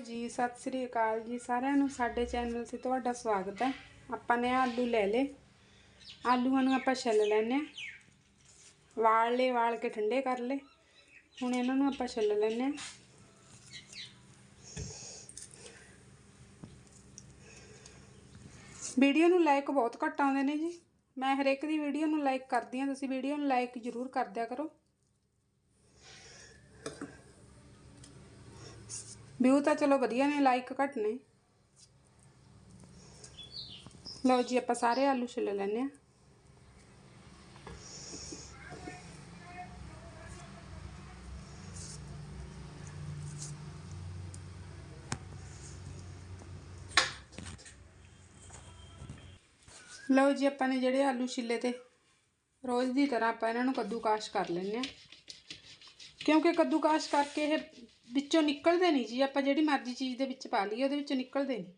ਜੀ, ਸਤਿ ਸ੍ਰੀ ਅਕਾਲ ਜੀ, ਸਾਰਿਆਂ ਨੂੰ, ਸਾਡੇ ਚੈਨਲ 'ਤੇ ਤੁਹਾਡਾ ਸਵਾਗਤ ਹੈ। ਆਪਾਂ ਨੇ ਆਲੂ ਲੈ ਲਏ। ਆਲੂਆਂ ਨੂੰ ਆਪਾਂ ਛਿੱਲ ਲੈਣੇ ਆ ਵਾਲ ਲੈ ਵਾਲ ਕੇ ਠੰਡੇ ਕਰ ਲਏ। ਹੁਣ ਇਹਨਾਂ ਨੂੰ ਆਪਾਂ ਛਿੱਲ ਲੈਣੇ ਆ ਵੀਡੀਓ ਨੂੰ ਲਾਈਕ ਬਹੁਤ ਘੱਟ ਆਉਂਦੇ ਨੇ ਜੀ। ਮੈਂ ਹਰੇਕ ਦੀ ਵੀਡੀਓ ਨੂੰ ਲਾਈਕ ਕਰਦੀ ਹਾਂ। ਤੁਸੀਂ ਵੀਡੀਓ ਨੂੰ ਲਾਈਕ ਜ਼ਰੂਰ ਕਰ ਦਿਆ ਕਰੋ। ਵਿਊ ਤਾਂ ਚਲੋ ਵਧੀਆ ਨੇ ਲਾਈਕ ਘੱਟ ਨੇ। ਲਓ ਜੀ, ਆਪਾਂ ਸਾਰੇ ਆਲੂ ਛਿੱਲ ਲੈਣੇ ਆ ਲਓ ਜੀ, ਆਪਾਂ ਨੇ ਜਿਹੜੇ ਆਲੂ ਛਿੱਲੇ ਤੇ ਰੋਜ਼ ਦੀ ਤਰ੍ਹਾਂ ਆਪਾਂ ਇਹਨਾਂ ਨੂੰ ਕੱਦੂਕਾਸ਼ ਕਰ ਲੈਣੇ ਆ ਕਿਉਂਕਿ ਕੱਦੂਕਾਸ਼ ਕਰਕੇ ਇਹ ਵਿੱਚੋਂ ਨਿਕਲਦੇ ਨਹੀਂ ਜੀ, ਆਪਾਂ ਜਿਹੜੀ ਮਰਜ਼ੀ ਚੀਜ਼ ਦੇ ਵਿੱਚ ਪਾ ਲਈਏ, ਉਹਦੇ ਵਿੱਚੋਂ ਨਿਕਲਦੇ ਨਹੀਂ।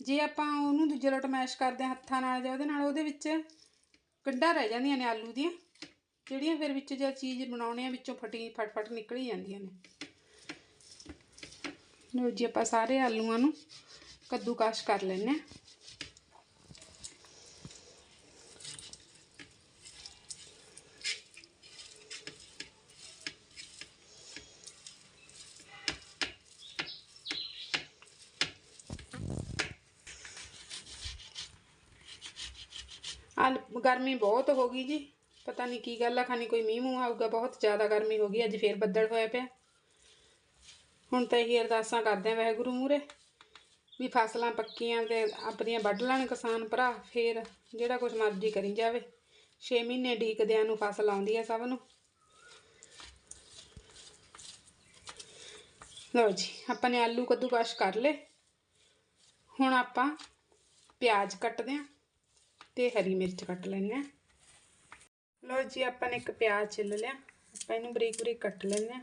ਜੇ ਆਪਾਂ ਉਹਨੂੰ ਦੂਜੇ ਲੋਟ ਮੈਸ਼ ਕਰਦੇ ਹਾਂ ਹੱਥਾਂ ਨਾਲ ਜਾਂ ਉਹਦੇ ਨਾਲ, ਉਹਦੇ ਵਿੱਚ ਗੰਢਾਂ ਰਹਿ ਜਾਂਦੀਆਂ ਨੇ ਆਲੂ ਦੀਆਂ, ਜਿਹੜੀਆਂ ਫਿਰ ਵਿੱਚ ਜਦ ਚੀਜ਼ ਬਣਾਉਣੇ ਆ, ਵਿੱਚੋਂ ਫਟੀ ਫਟ ਫਟ ਨਿਕਲ ਜਾਂਦੀਆਂ ਨੇ। ਲਓ ਜੀ, ਆਪਾਂ ਸਾਰੇ ਆਲੂਆਂ ਨੂੰ ਕੱਦੂਕਾਸ਼ ਕਰ ਲੈਣੇ ਆ ਅੱਜ ਗਰਮੀ ਬਹੁਤ ਹੋ ਗਈ ਜੀ। ਪਤਾ ਨਹੀਂ ਕੀ ਗੱਲ ਆ, ਖਾਨੀ ਕੋਈ ਮੀਂਹ ਮੂੰਹ ਆਊਗਾ, ਬਹੁਤ ਜ਼ਿਆਦਾ ਗਰਮੀ ਹੋ ਗਈ, ਅੱਜ ਫੇਰ ਬੱਦਲ ਹੋਇਆ ਪਿਆ। ਹੁਣ ਤਾਂ ਇਹੀ ਅਰਦਾਸਾਂ ਕਰਦੇ ਆਂ ਵਾਹਿਗੁਰੂ ਮੂਰੇ ਵੀ ਫਸਲਾਂ ਪੱਕੀਆਂ ਤੇ ਆਪਣੀਆਂ ਵੱਢ ਲੈਣ ਕਿਸਾਨ ਭਰਾ, ਫੇਰ ਜਿਹੜਾ ਕੁਝ ਮਰਜ਼ੀ ਕਰੀ ਜਾਵੇ। 6 ਮਹੀਨੇ ਢੀਕਦਿਆਂ ਨੂੰ ਫਸਲ ਆਉਂਦੀ ਹੈ ਸਭ ਨੂੰ। ਲਓ ਜੀ, ਆਪਾਂ ਨੇ ਆਲੂ ਕੱਦੂਕਸ਼ ਕਰ ਲਏ। ਹੁਣ ਆਪਾਂ ਪਿਆਜ਼ ਕੱਟਦੇ ਆਂ। ਤੇ ਹਰੀ ਮਿਰਚ ਕੱਟ ਲੈਣੇ ਆ ਲਓ ਜੀ, ਆਪਾਂ ਨੇ ਇੱਕ ਪਿਆਜ਼ ਛਿੱਲ ਲਿਆ। ਆਪਾਂ ਇਹਨੂੰ ਬਰੀਕ ਬਰੀਕ ਕੱਟ ਲੈਣੇ ਆ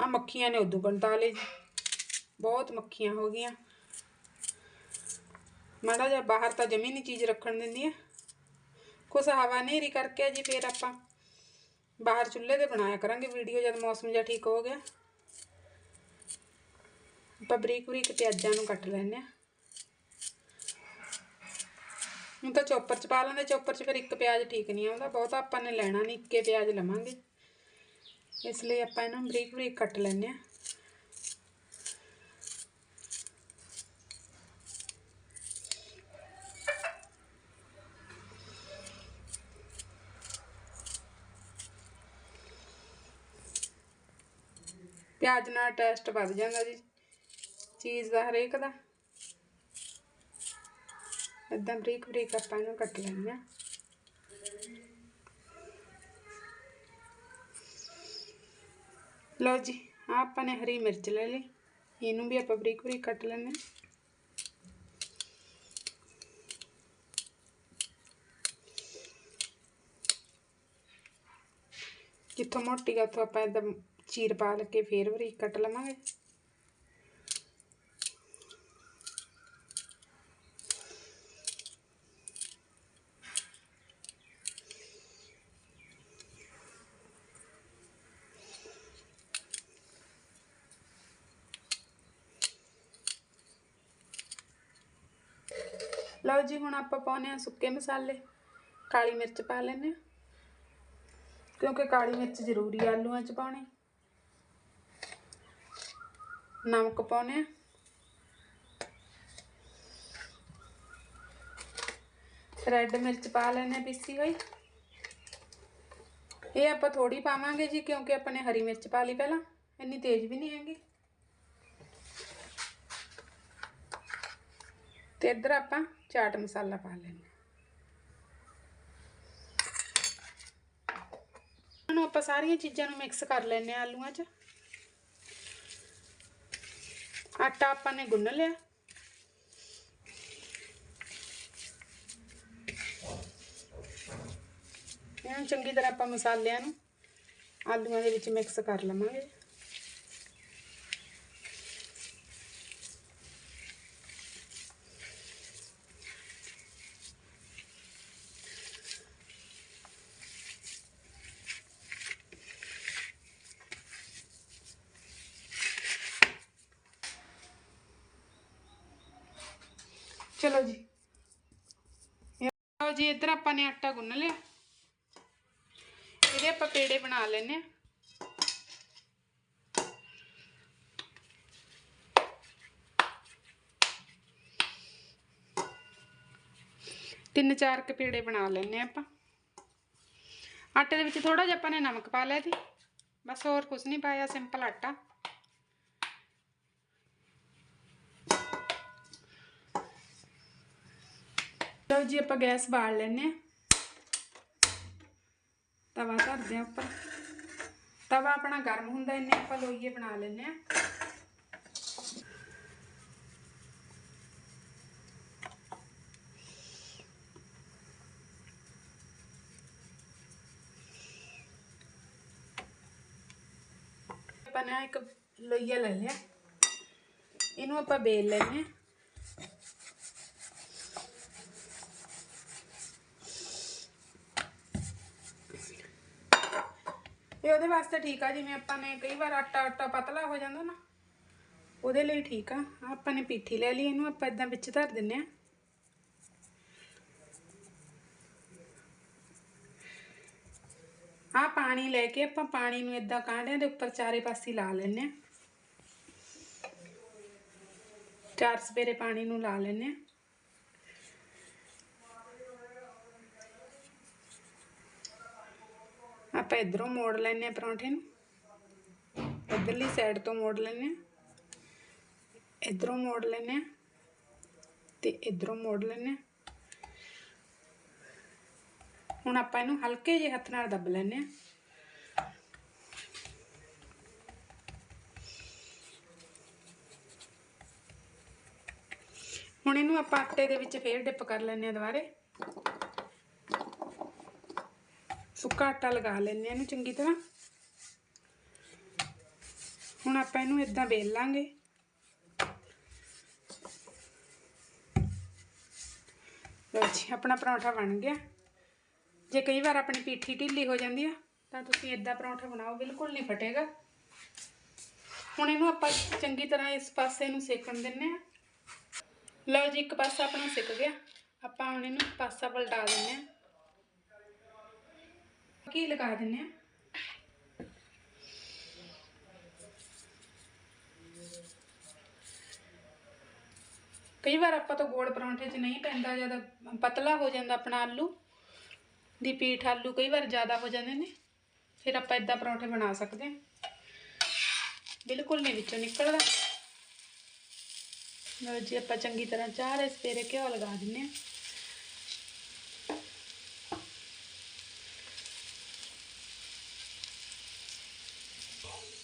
ਆ ਮੱਖੀਆਂ ਨੇ ਉਦੋਂ ਕੰਟਾ ਲਏ ਬਹੁਤ ਮੱਖੀਆਂ ਹੋ ਗਈਆਂ। ਮਾੜਾ ਜਿਹਾ ਬਾਹਰ ਤਾਂ ਜਮੀ ਨਹੀਂ ਚੀਜ਼ ਰੱਖਣ ਦਿੰਦੀ ਆ। ਕੁਛ ਹਵਾ ਨੇਰੀ ਕਰਕੇ ਜੀ ਫੇਰ ਆਪਾਂ। ਬਾਹਰ ਚੁੱਲ੍ਹੇ ਤੇ ਬਣਾਇਆ ਕਰਾਂਗੇ ਵੀਡੀਓ ਜਦ ਮੌਸਮ ਜਿਹਾ ਠੀਕ ਹੋ ਗਿਆ। ਆਪਾਂ ਬਰੀਕ ਬਰੀਕ ਪਿਆਜ਼ਾਂ ਨੂੰ ਕੱਟ ਲੈਣੇ ਆ ਹੁਣ ਤਾਂ ਚੋਪਰ ਚ ਪਾ ਲੈਂਦੇ, ਚੋਪਰ ਚ ਫਿਰ ਇੱਕ ਪਿਆਜ਼ ਠੀਕ ਨਹੀਂ ਆਉਂਦਾ ਬਹੁਤਾ ਆਪਾਂ ਨੇ ਲੈਣਾ ਨਹੀਂ, ਇੱਕੇ ਪਿਆਜ਼ ਲਵਾਂਗੇ। ਇਸ ਲਈ ਆਪਾਂ ਇਹਨੂੰ ਬਰੀਕ ਬਰੀਕ ਕੱਟ ਲੈਂਦੇ ਆ ਪਿਆਜ਼ ਨਾਲ ਟੇਸਟ ਵੱਧ ਜਾਂਦਾ ਜੀ, ਚੀਜ਼ ਦਾ ਹਰੇਕ ਦਾ। ਇਦਾਂ ਬਰੀਕ ਬਰੀਕ ਆਪਾਂ ਇਹਨੂੰ ਕੱਟ ਲੈਣੇ ਆ ਲਓ ਜੀ ਆ ਆਪਾਂ ਨੇ ਹਰੀ ਮਿਰਚ ਲੈ ਲਈ ਇਹਨੂੰ ਵੀ ਆਪਾਂ ਬਰੀਕ ਬਰੀਕ ਕੱਟ ਲੈਣੇ ਜਿੱਥੋਂ ਮੋਟੀ ਗਾ ਉੱਥੋਂ ਆਪਾਂ ਇਦਾਂ ਚੀਰ ਪਾ ਕੇ ਫੇਰ ਬਰੀਕ ਕੱਟ ਲਵਾਂਗੇ ਲਓ ਜੀ, ਹੁਣ ਆਪਾਂ ਪਾਉਨੇ ਆ ਸੁੱਕੇ ਮਸਾਲੇ। ਕਾਲੀ ਮਿਰਚ ਪਾ ਲੈਨੇ ਆ ਕਿਉਂਕਿ ਕਾਲੀ ਮਿਰਚ ਜ਼ਰੂਰੀ ਆ ਆਲੂਆਂ 'ਚ ਪਾਉਣੀ। ਨਮਕ ਪਾਉਨੇ ਆ ਰੈੱਡ ਮਿਰਚ ਪਾ ਲੈਨੇ ਪੀਸੀ ਹੋਈ। ਇਹ ਆਪਾਂ ਥੋੜੀ ਪਾਵਾਂਗੇ ਜੀ, ਕਿਉਂਕਿ ਆਪਾਂ ਨੇ ਹਰੀ ਮਿਰਚ ਪਾ ਲਈ ਪਹਿਲਾਂ। ਇੰਨੀ ਤੇਜ਼ ਵੀ ਨਹੀਂ ਹੈਗੀ। ਤੇ ਇੱਧਰ ਆਪਾਂ ਚਾਟ ਮਸਾਲਾ ਪਾ ਲੈਣਾ ਹੁਣ ਆਪਾਂ ਸਾਰੀਆਂ ਚੀਜ਼ਾਂ ਨੂੰ ਮਿਕਸ ਕਰ ਲੈਣੇ ਆ ਆਲੂਆਂ 'ਚ। ਆਟਾ ਆਪਾਂ ਨੇ ਗੁੰਨ ਲਿਆ। ਇਹਨੂੰ ਚੰਗੀ ਤਰ੍ਹਾਂ ਆਪਾਂ ਮਸਾਲਿਆਂ ਨੂੰ ਆਲੂਆਂ ਦੇ ਵਿੱਚ ਮਿਕਸ ਕਰ ਲਵਾਂਗੇ। ਚਲੋ ਜੀ। ਲਓ ਜੀ, ਇੱਧਰ ਆਪਾਂ ਨੇ ਆਟਾ ਗੁੰਨ ਲਿਆ। ਇਹਦੇ ਆਪਾਂ ਪੇੜੇ ਬਣਾ ਲੈਨੇ ਆ ਤਿੰਨ ਚਾਰ ਕ ਪੇੜੇ ਬਣਾ ਲੈਨੇ ਆ ਆਪਾਂ। ਆਟੇ ਦੇ ਵਿੱਚ ਥੋੜਾ ਜਿਹਾ ਆਪਾਂ ਨੇ ਨਮਕ ਪਾ ਲਿਆ ਸੀ ਬਸ ਹੋਰ ਕੁਝ ਨਹੀਂ ਪਾਇਆ, ਸਿੰਪਲ ਆਟਾ। ਲਓ ਜੀ ਆਪਾਂ ਗੈਸ ਬਾਲ ਲੈਨੇ ਆ ਤਵਾ ਧਰਦੇ ਆ ਉੱਪਰ। ਤਵਾ ਆਪਣਾ ਗਰਮ ਹੁੰਦਾ, ਇੰਨੇ ਆਪਾਂ ਲੋਈਏ ਬਣਾ ਲੈਨੇ ਆ ਆਪਾਂ ਨੇ ਇੱਕ ਲੋਈਆ ਲੈ ਲਿਆ। ਇਹਨੂੰ ਆਪਾਂ ਬੇਲ ਲੈਨੇ ਆ ਇਹ ਉਹਦੇ ਵਾਸਤੇ ਠੀਕ ਆ, ਜਿਵੇਂ ਆਪਾਂ ਨੇ ਕਈ ਵਾਰ ਆਟਾ ਆਟਾ ਪਤਲਾ ਹੋ ਜਾਂਦਾ ਨਾ, ਉਹਦੇ ਲਈ ਠੀਕ ਆ। ਆਹ ਆਪਾਂ ਨੇ ਪੀਠੀ ਲੈ ਲਈ, ਇਹਨੂੰ ਆਪਾਂ ਇਦਾਂ ਵਿੱਚ ਧਰ ਦਿੰਨੇ ਆ। ਆ ਪਾਣੀ ਲੈ ਕੇ ਆਪਾਂ ਪਾਣੀ ਨੂੰ ਇਦਾਂ ਕਾਂਢਿਆਂ ਦੇ ਉੱਪਰ ਚਾਰੇ ਪਾਸੇ ਲਾ ਲੈਨੇ ਆ। ਚਾਰ ਸਵੇਰੇ ਪਾਣੀ ਨੂੰ ਲਾ ਲੈਨੇ ਆ। ਆਪਾਂ ਇਧਰੋਂ ਮੋੜ ਲੈਨੇ ਆ ਪਰੌਂਠੇ ਨੂੰ। ਇਧਰਲੀ ਸਾਈਡ ਤੋਂ ਮੋੜ ਲੈਨੇ ਆ ਇਧਰੋਂ ਮੋੜ ਲੈਨੇ ਆ ਤੇ ਇਧਰੋਂ ਮੋੜ ਲੈਨੇ ਆ ਹੁਣ ਆਪਾਂ ਇਹਨੂੰ ਹਲਕੇ ਜਿਹੇ ਹੱਥ ਨਾਲ ਦੱਬ ਲੈਨੇ ਆ ਹੁਣ ਇਹਨੂੰ ਆਪਾਂ ਆਟੇ ਦੇ ਵਿੱਚ ਫੇਰ ਡਿਪ ਕਰ ਲੈਨੇ ਆ ਦੁਬਾਰੇ। ਸੁੱਕਾ ਆਟਾ ਲਗਾ ਲੈਂਦੇ ਆ ਇਹਨੂੰ ਚੰਗੀ ਤਰ੍ਹਾਂ। ਹੁਣ ਆਪਾਂ ਇਹਨੂੰ ਇਦਾਂ ਵੇਲ ਲਾਂਗੇ। ਲਓ ਜੀ, ਆਪਣਾ ਪਰੌਂਠਾ ਬਣ ਗਿਆ। ਜੇ ਕਈ ਵਾਰ ਆਪਣੀ ਪੀਠੀ ਢਿੱਲੀ ਹੋ ਜਾਂਦੀ ਆ, ਤਾਂ ਤੁਸੀਂ ਇਦਾਂ ਪਰੌਂਠਾ ਬਣਾਓ, ਬਿਲਕੁਲ ਨਹੀਂ ਫਟੇਗਾ। ਹੁਣ ਇਹਨੂੰ ਆਪਾਂ ਚੰਗੀ ਤਰ੍ਹਾਂ ਇਸ ਪਾਸੇ ਨੂੰ ਸੇਕਣ ਦਿੰਨੇ ਆ। ਲਓ ਜੀ, ਇੱਕ ਪਾਸਾ ਆਪਣਾ ਸਿੱਕ ਗਿਆ। ਆਪਾਂ ਹੁਣ ਇਹਨੂੰ ਪਾਸਾ ਪਲਟਾ ਦਿੰਨੇ ਆ। ਕੀ ਲਗਾ ਦਿੰਨੇ ਆ? ਕਈ ਵਾਰ ਆਪਾਂ ਤੋਂ ਗੋਲ ਪਰੌਂਠੇ 'ਚ ਨਹੀਂ ਪੈਂਦਾ ਜਦ ਪਤਲਾ ਹੋ ਜਾਂਦਾ ਆਪਣਾ ਆਲੂ ਦੀ ਪੀਠ ਆਲੂ, ਕਈ ਵਾਰ ਜ਼ਿਆਦਾ ਹੋ ਜਾਂਦੇ ਨੇ। ਫਿਰ ਆਪਾਂ ਇਦਾਂ ਪਰੌਂਠੇ ਬਣਾ ਸਕਦੇ ਹਾਂ। ਬਿਲਕੁਲ ਨਹੀਂ ਵਿੱਚੋਂ ਨਿਕਲਦਾ। ਲਓ ਜੀ, ਆਪਾਂ ਚੰਗੀ ਤਰ੍ਹਾਂ ਚਾਰੇ ਸਪੇਰੇ ਘਿਓ ਲਗਾ ਦਿੰਨੇ ਆ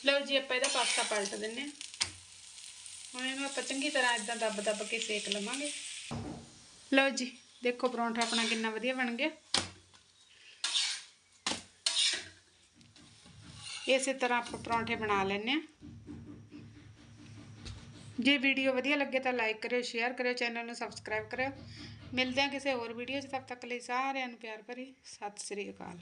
ਲਓ ਜੀ ਆਪਾਂ ਇਹਦਾ ਪਾਸਤਾ ਪਲਟ ਦਿੰਨੇ ਆ ਹੁਣ ਇਹਨੂੰ ਆਪਾਂ ਚੰਗੀ ਤਰ੍ਹਾਂ ਇਦਾਂ ਦੱਬ ਦੱਬ ਕੇ ਸੇਕ ਲਵਾਂਗੇ। ਲਓ ਜੀ, ਦੇਖੋ ਪਰੌਂਠਾ ਆਪਣਾ ਕਿੰਨਾ ਵਧੀਆ ਬਣ ਗਿਆ। ਇਸੇ ਤਰ੍ਹਾਂ ਆਪਾਂ ਪਰੌਂਠੇ ਬਣਾ ਲੈਣੇ ਆ ਜੇ ਵੀਡੀਓ ਵਧੀਆ ਲੱਗੇ ਤਾਂ ਲਾਈਕ ਕਰਿਓ ਸ਼ੇਅਰ ਕਰਿਓ ਚੈਨਲ ਨੂੰ ਸਬਸਕ੍ਰਾਈਬ ਕਰਿਓ। ਮਿਲਦੇ ਹਾਂ ਕਿਸੇ ਹੋਰ ਵੀਡੀਓ 'ਚ, ਤਦ ਤੱਕ ਲਈ ਸਾਰਿਆਂ ਨੂੰ ਪਿਆਰ ਭਰੀ। ਸਤਿ ਸ੍ਰੀ ਅਕਾਲ।